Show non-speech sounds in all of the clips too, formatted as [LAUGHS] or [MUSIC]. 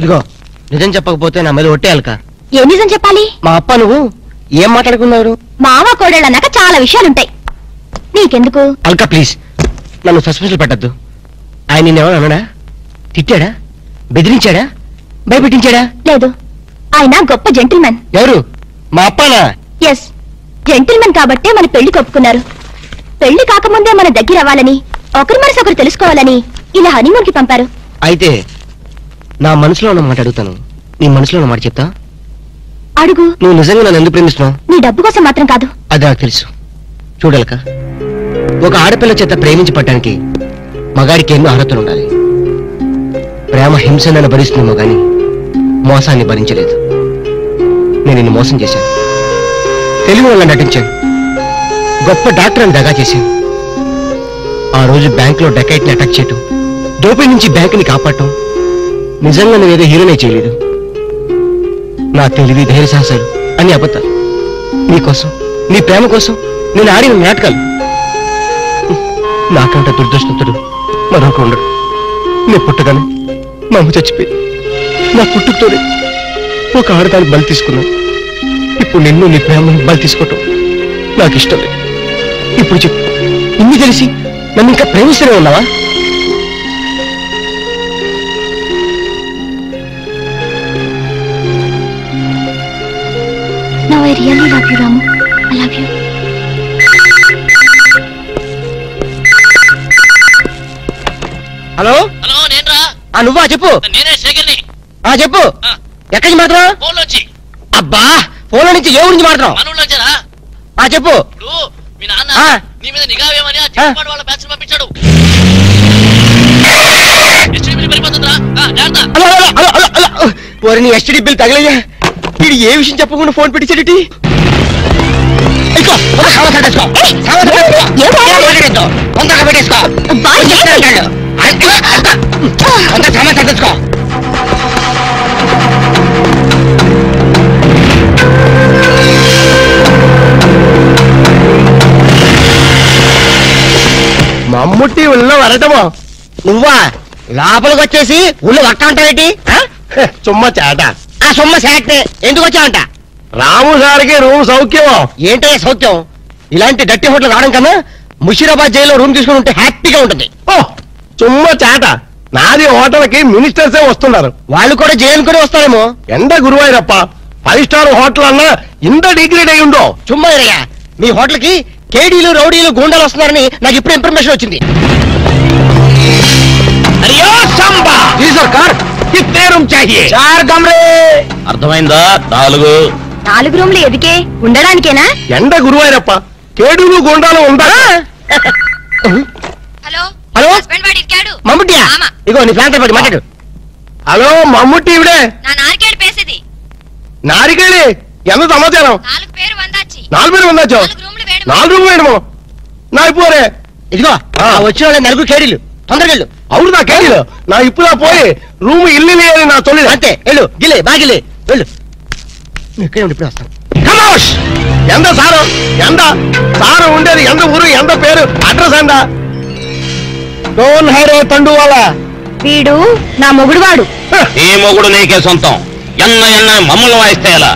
ఇదిగో నిజం చెప్పకపోతే నా మీద ఒట్టేయాలక. ఏ నిజం చెప్పాలి? మా అప్ప నువ్వు ఏం మాట్లాడుకున్నారు మావ కోడళ్ళు అన్నాక చాలా విషయాలుంటాయి. నీకెందుకు? అల్కా ప్లీజ్. నన్ను సస్పెన్షన్ పెట్టద్దు. ఆయన నిన్నేమన్నా అన్నాడా? తిట్టాడా? బెదిరించాడా? భయపెట్టించాడా? లేదు. ఆయన గొప్ప జెంటిల్మెన్. ఎవరు? మా అప్పనా? ఎస్. జెంటిల్మెన్ కాబట్టే మన పెళ్ళి కొప్పుకున్నారు. పెళ్ళి కాకముందే మన దగ్గర అవ్వాలని ఒకరి మనసు ఒకరు తెలుసుకోవాలని ఇలా హనీమూన్కి పంపారు. అయితే నా మనసులో ఉన్న మాట అడుగుతాను. నీ మనసులో ఉన్న మాట చెప్తా? అడుగు. నువ్వు నిజంగా నన్ను ఎందుకు ప్రేమిస్తున్నావు? నీ డబ్బు కోసం మాత్రం కాదు. అది నాకు తెలుసు. చూడలక. ఒక ఆడపిల్ల చేత ప్రేమించి పట్టడానికి మగాడికి ఎన్నో అర్హతలు ఉండాలి. ప్రేమ హింసనని భరిస్తుందేమో గాని మోసాన్ని భరించలేదు. నేను నిన్ను మోసం చేశాను. తెలివి వల్ల నటించాను. గొప్ప డాక్టర్ అని దగా చేశాను. ఆ రోజు బ్యాంకులో డెకైట్ని అటాక్ చేయటం దోపిడీ నుంచి బ్యాంకుని కాపాడటం నిజంగా నువ్వేదో హీరోనే చేయలేదు. నా తెలివి ధైర్య సాహసాలు అన్ని అబద్ధాలు. నీకోసం నీ ప్రేమ కోసం నేను ఆడిన నాటకాలు. నాకంట దురదృష్టంతుడు మరొక ఉండడు. నేను పుట్టగానే మా అమ్మ చచ్చిపోయింది. నా పుట్టుకతోనే ఒక ఆడదాన్ని బలి తీసుకున్నాను. ఇప్పుడు నిన్ను నీ ప్రేమను బలి తీసుకోవటం నాకు ఇష్టం లేదు. ఇప్పుడు చెప్పు ఇన్ని తెలిసి నన్ను ఇంకా ప్రేమిస్తూనే ఉన్నావా? Now I really love you Ramu I love you hello hello నేనురా. ఆ నువ్వా? చెప్పు. నేనే శేఖర్ని ఆ చెప్పు. ఆ. ఎక్కడి నుంచి మాత్రం ఫోన్ వచ్చి అబ్బా ఫోన్ నుంచి ఏ ఊరించి మాత్రం మనూళ్ళు వచ్చారా ఆ చెప్పు. ఇప్పుడు మీ నాన్న ఆ. నీ మీద నిఘా వేయమని ఆ ఆ. చిన్నపాడు వాళ్ళ బ్యాచ్ పంపించాడు. ఎస్టీ బిల్ పడిపోతుందిరా ఆ, జాగ్రత్త. అలా, అలా, అలా, అలా, అలా. ఓరి నీ ఎస్టీడీ బిల్ తగలయ్యా వీడు ఏ విషయం చెప్పకుండా ఫోన్ సర్దేసుకో. మమ్ముట్టి ఉల్లో వరటమో. నువ్వా? లోపలికి వచ్చేసి ఉళ్ళు వక్క అంటావేటి చుమ్మ చేట. ఆ సొమ్మ శాటే ఎందుకు వచ్చావంట? రాము సార్కి రూమ్ సౌఖ్యమో? ఏంటో సౌత్యం ఇలాంటి డట్టి హోటల్ రావడం కన్నా ముషీరాబాద్ జైల్లో రూమ్ తీసుకుని ఉంటే హ్యాపీగా ఉంటుంది. ఓ చుమ్మ చేట. నాది హోటల్కి మినిస్టర్సే వస్తున్నారు. వాళ్ళు కూడా జైలుకొని వస్తారేమో? ఎండ గురువాయూరప్ప? ఫైవ్ స్టార్ హోటల్ అన్నా ఇంత డిగ్రేడ్ అయి ఉండో. చుమ్మా ఇరయ్య మీ హోటల్కి కేడీలు రౌడీలు గూండాలు వస్తున్నారని నాకు ఇప్పుడు ఇన్ఫర్మేషన్ వచ్చింది. అయ్యో సంబా! కిత్తే రూమ్ చాహియే. చార్ కమరే అర్థమైందా? నాలుగు. నాలుగు రూమ్లు ఎదికే ఉండడానికేనా? ఎండ గురువాయూరప్ప కేడులు గుండాలు ఉందా హలో? హలో? హస్బెండ్ వాడి ఇరికాడు? మమ్ముట్టియా ఆమా. ఇగో నీ ప్లాన్ పడి మాట్లాడు. హలో మమ్ముట్టి ఇవిడే నా నారికేడు పేసేది. నారికేళి ఎంత సమాచారం? నాలుగు పేరు వందాచి. నాలుగు పేరు ఉందాచో నాలుగు రూమ్లు వేడు నాలుగు వేయడము నా ఇప్పుడే. ఇదిగో ఆ. ఆ వచ్చిన వాళ్ళ నలుగురు కేడీలు. తొందరగా వెళ్ళు. అవును నా కేడీలు. నా ఇప్పుడా పోయి రూమ్ ఇల్లు అని నా తొలి అంతే వెళ్ళు గిలే బాగిలే వెళ్ళు. ఇక్కడే ఉండి ఇప్పుడు వస్తాను. కమోష్ ఎంత సారు? ఎంత? సారు ఉండేది ఎంత ఊరు ఎంత పేరు? అడ్రస్ ఎంత? డోన్ హైరే తండు వాళ్ళ వీడు నా మొగుడు వాడు ఈ మొగుడు నీకే సొంతం. ఎన్న ఎన్న మమ్మల్ని వాయిస్తే ఎలా?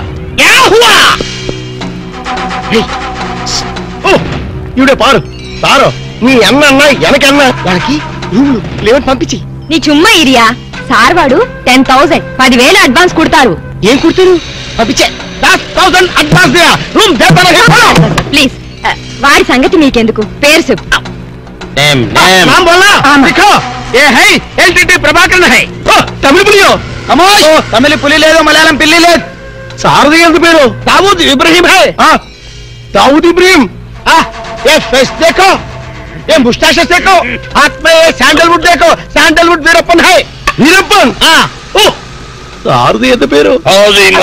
ఇవిడే పారు. సారు. నీ ఎన్న అన్నా ఎనకన్నా వాళ్ళకి లేవని పంపించి నీ చుమ్మా ఇరియా. సార్ వాడు టెన్ థౌసండ్ పదివేలు అడ్వాన్స్ కుడతారు ఏం కుడతారు పంపించే థౌసండ్ అడ్వాన్స్ రూమ్ ప్లీజ్ వాడి సంగతి నీకెందుకు పేరు చెప్పు నేమ్ నేమ్ नाम बोलना आमा। लिखो ये है एलटीटी प्रभाकरन है ओ तमिल पुलियो అమ్మోయ్ తమిళ పులి లేదు మలయాళం పిల్లి లేదు सारदी ఎంత పేరు दाऊद इब्राहिम है हाँ दाऊद इब्राहिम हाँ ये फेस देखो ये मुस्टाशेस देखो हाथ में ये सैंडलवुड देखो सैंडलवुड वीरप्पन है నిరప్పన్ ఓ. సారుది పేరు? హౌజీ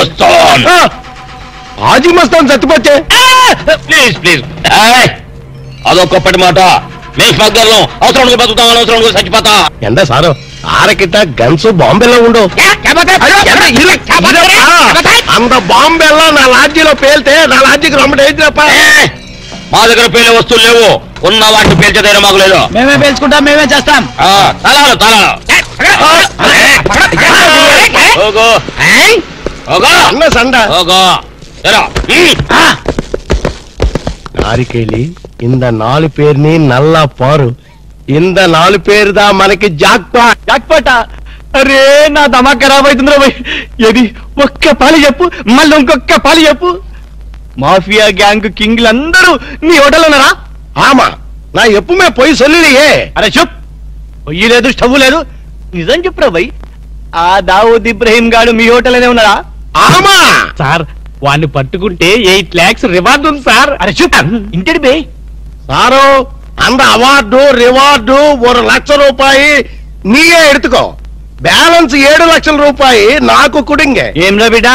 చచ్చిపోతే ప్లీజ్ ప్లీజ్. అదొక్కప్పటి మాట. మేము స్మగ్గర్లం అవసరం బతుకుతాం అవసరం చచ్చిపోతా. ఎంత సారు? ఆరకిట గన్స్ బాంబేలో ఉండు. అంత బాంబేలో నా లాడ్జీలో పేలితే నా లాడ్జీకి రమ్మట మా దగ్గర పేలే వస్తువులు లేవు. ఉన్న వాటిని పేల్చేదైనా మాకు లేదు. మేమే పేల్చుకుంటాం మేమే చేస్తాం. తలాలు తలాలు. ಹೋಗೋ ಹೋಗೋ సన్న సండ ಹೋಗೋ ఎరా హ్మ్. నారికేలి ఇంద నాలు పేరుని నల్ల పారు ఇంద నాలు పేరుదా మనకి జాక్పా జాక్పాట అరే నా దమా ఖరాబ్ అవుతుందిరా భయ్ ఏది ఒక్క పాలి చెప్పు మళ్ళీ ఇంకొక్క పాలి చెప్పు మాఫియా గ్యాంగ్ కింగ్లు అందరూ నీ హోటల్ ఉన్నారా ఆమా నా ఎప్పుమే పోయి సొల్లియే అరే చెప్ పొయ్యి లేదు స్టవ్ లేదు నిజం చెప్పురా భయ్ ఆ దావూద్ ఇబ్రహీం గాడు మీ హోటల్లోనే ఉన్నారా ఆమా సార్ వాడిని పట్టుకుంటే ఎయిట్ లాక్స్ రివార్డ్ ఉంది సార్ అరే చూప్ ఇంటి బే సారు அந்த అవార్డు రివార్డు ஒரு లక్ష రూపాయి నీయే ఎడుతుకో బ్యాలెన్స్ ఏడు లక్షల రూపాయి నాకు కుడింగే ఏం రా బిడ్డ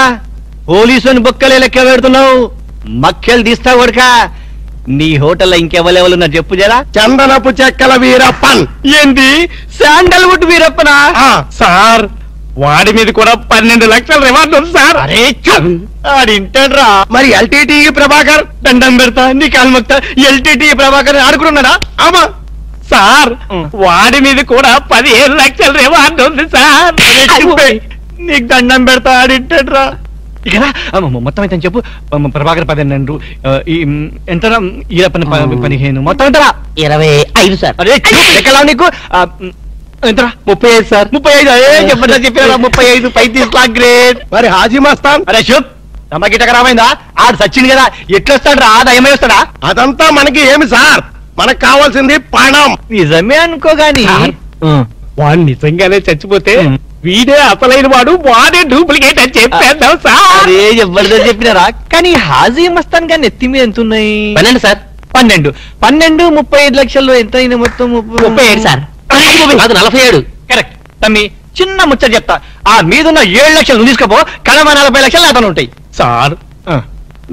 పోలీసుని బొక్కలే లెక్క పెడుతున్నావు మక్కలు తీస్తావు కొడుక నీ హోటల్లో ఇంకెవరెవరు ఉన్నారు చెప్పు జరా. చందనపు చెక్కల వీరప్పన్. ఏంది? శాండల్వుడ్ వీరప్పనా? సార్ వాడి మీద కూడా పన్నెండు లక్షల రివార్డ్ ఉంది సార్. అరే ఆడింటాడ్రా మరి ఎల్టీటీ ప్రభాకర్? దండం పెడతా నీ కాలు మొక్తా. ఎల్టీటీ ప్రభాకర్ ఆడుకున్నాడా? ఆమా సార్ వాడి మీద కూడా పదిహేను లక్షల రివార్డ్ ఉంది సార్. చెప్పే. నీకు దండం పెడతా ఆడింటాడ్రా మొత్తం అయితే చెప్పు. ప్రభాకర్ పన్నెండు ఆ, ఈ మ్, ఎంతరా ఈరప్పని ప- పదిహేను. మొత్తం ఎంతరా ఇరవై ఐదు సార్. అరే ఎక్కలా నీకు? ఎంతరా ముప్పై ఐదు సార్. ముప్పై ఐదు. అదే చెప్పండి చెప్పారా ముప్పై ఐదు పైతీస్ లాక్ గ్రేట్. మరి హాజీ మస్తాన్? అరే శుభ్ తమకి రామైందా ఆడు సచ్చింది కదా. ఎట్లొస్తాడు రా ఆదా ఏమేస్తాడా అదంతా మనకి ఏమి సార్? మనకు కావాల్సింది పణం నిజమే అనుకో గాని. సార్, వాడు నిజంగానే చచ్చిపోతే వీడే అసలైన వాడు వాడే డూప్లికేట్ అని చెప్పేద్దాం సార్. అరే ఎవరిదో చెప్పినారా? కానీ హాజీ మస్తాన్ గాని ఎత్తి మీద ఎంత ఉన్నాయి? పన్నెండు సార్. పన్నెండు. పన్నెండు ముప్పై ఐదు లక్షల్లో ఎంత అయింది మొత్తం ముప్పై ఏడు సార్. కాదు నలభై ఏడు కరెక్ట్. తమ్మి చిన్న ముచ్చట చెప్తా. ఆ మీదున్న ఏడు లక్షలు నువ్వు తీసుకోపో కడమ నలభై లక్షలు అతను ఉంటాయి. సార్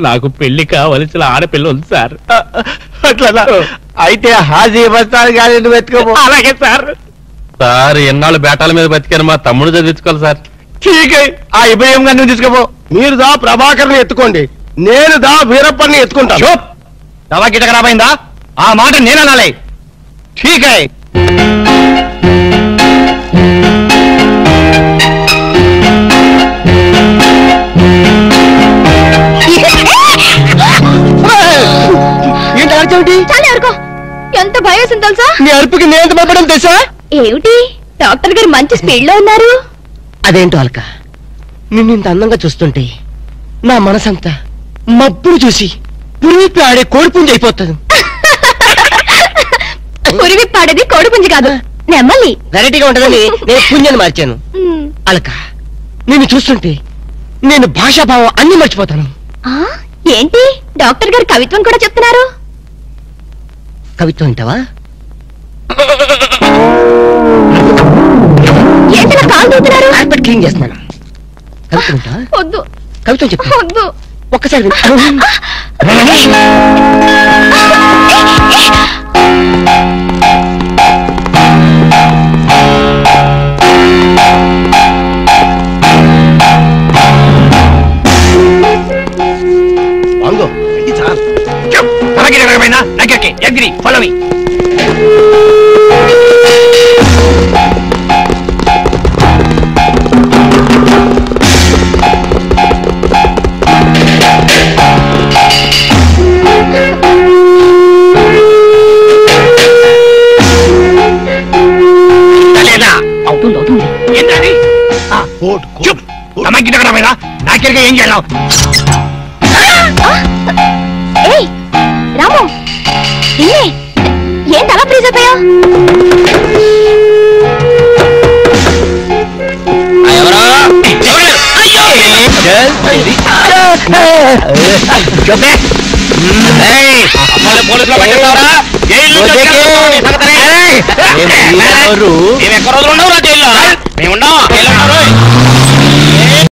నాకు పెళ్ళి కావలసిన ఆడపిల్ల ఉంది సార్. అట్లా అయితే హాజీ మస్తాన్ గాని నువ్వు ఎత్తుకోపో. అలాగే సార్. సార్ ఎన్నాళ్ళు బేటాల మీద బతికాను మా తమ్ముడు చదివించుకోవాలి సార్. ఠీక్ హై. ఆ ఇబ్రహీం గారిని నువ్వు తీసుకోపో. మీరు దా ప్రభాకర్ని ఎత్తుకోండి. నేను దా వీరప్పని ఎత్తుకుంటాను. దవా గిట ఖరాబైందా ఆ మాట నేననాలే ఠీక్ [LAUGHS] ఏంటి చాలా ఎవరుకో ఎంత భయం వేసింది తెలుసా? నీ అరుపుకి నేను ఎంత భయపడడం తెలుసా? ఏమిటి? డాక్టర్ గారు మంచి స్పీడ్లో ఉన్నారు. అదేంటో అల్క? నిన్ను ఇంత అందంగా చూస్తుంటే నా మనసంతా మబ్బును చూసి పురిపి ఆడే కోడిపుంజి అయిపోతుంది. [LAUGHS] పురివి పాడేది కోడిపుంజి కాదు. నెమ్మలి వెరైటీగా ఉంటుందని నేను పుంజని మార్చాను. అలక నిన్ను చూస్తుంటే నేను భాషాభావం అన్ని మర్చిపోతాను. ఆ, ఏంటి? డాక్టర్ గారు కవిత్వం కూడా చెప్తున్నారు. కవిత్వం వింటావా? కాలు దూతున్నారు? క్లీన్ చేస్తున్నాను. వింటావా వద్దు. వద్దు. ఒక్కసారి ఫాలో మీ కోట్ చూప్! తమకి రకమైన నాకెరగా ఏం చేయాలి? ఏయ్ రాము ఫ్రీజ్ అయిపోయా రే. జైల్లో? మేము ఉన్నాం